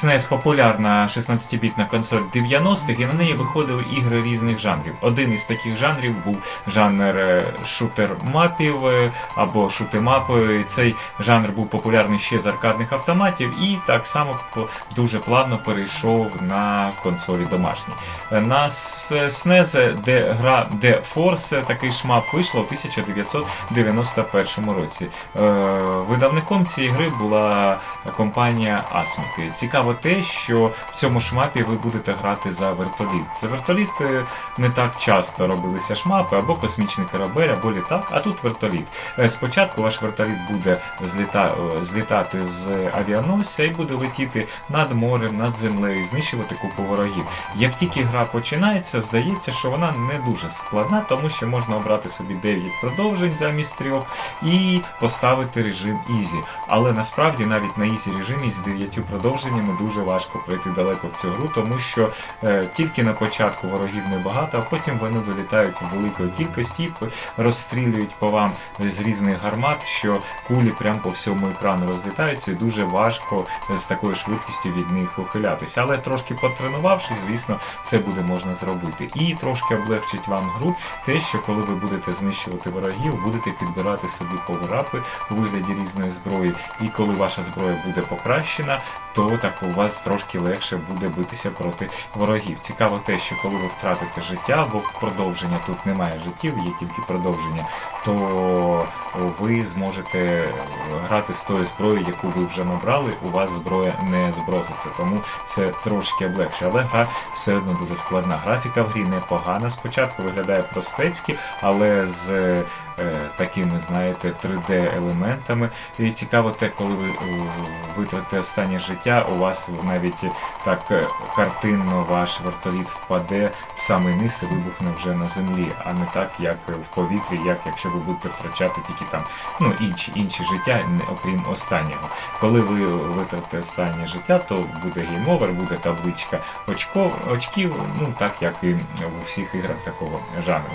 SNES популярна 16-бітна консоль 90-х, і на неї виходили ігри різних жанрів. Один із таких жанрів був жанр е, шутер-мапів е, або шутемапи. Цей жанр був популярний ще з аркадних автоматів і так само дуже плавно перейшов на консолі домашні. Е, На SNES, де гра де Force, такий шмап вийшла у 1991 році. Видавником цієї гри була компанія Asmic. Цікаво те, що в цьому шмапі ви будете грати за вертоліт. За вертоліт е, не так часто робилися шмапи або космічний корабель, або літак, а тут вертоліт. Е, Спочатку ваш вертоліт буде зліта, злітати з авіаносця і буде летіти над морем, над землею, знищувати купу ворогів. Як тільки гра починається, здається, що вона не дуже складна, тому що можна обрати собі 9 продовжень замість трьох і поставити режим Ізі. Але насправді навіть на Ізі режимі з 9 продовженнями дуже важко пройти далеко в цю гру, тому що е, тільки на початку ворогів небагато, а потім вони вилітають в великої кількості і розстрілюють по вам з різних гармат, що кулі прямо по всьому екрану розлітаються, і дуже важко з такою швидкістю від них ухилятися. Але трошки потренувавшись, звісно, це буде можна зробити. І трошки облегчить вам гру те, що коли ви будете знищувати ворогів, будете підбирати собі поверапи у вигляді різної зброї, і коли ваша зброя буде покращена, то так у вас трошки легше буде битися проти ворогів. Цікаво те, що коли ви втратите життя, бо продовження тут немає життів, є тільки продовження, то ви зможете грати з тою зброєю, яку ви вже набрали. У вас зброя не зброситься, тому це трошки облегше. Але гра все одно дуже складна. Графіка в грі непогана. Спочатку виглядає простецьки, але з е, такими, знаєте, 3D-елементами. І цікаво те, коли ви е, витратите останнє життя, у вас навіть так е, картинно ваш вертоліт впаде в самий низ і вибухне вже на землі, а не так, як в повітрі, як якщо ви будете втрачати тільки там ну, інші, інші життя, окрім останнього. Коли ви витратите останнє життя, то буде гейм-овер, буде табличка очков, очків, ну так як і у всіх іграх такого жанру.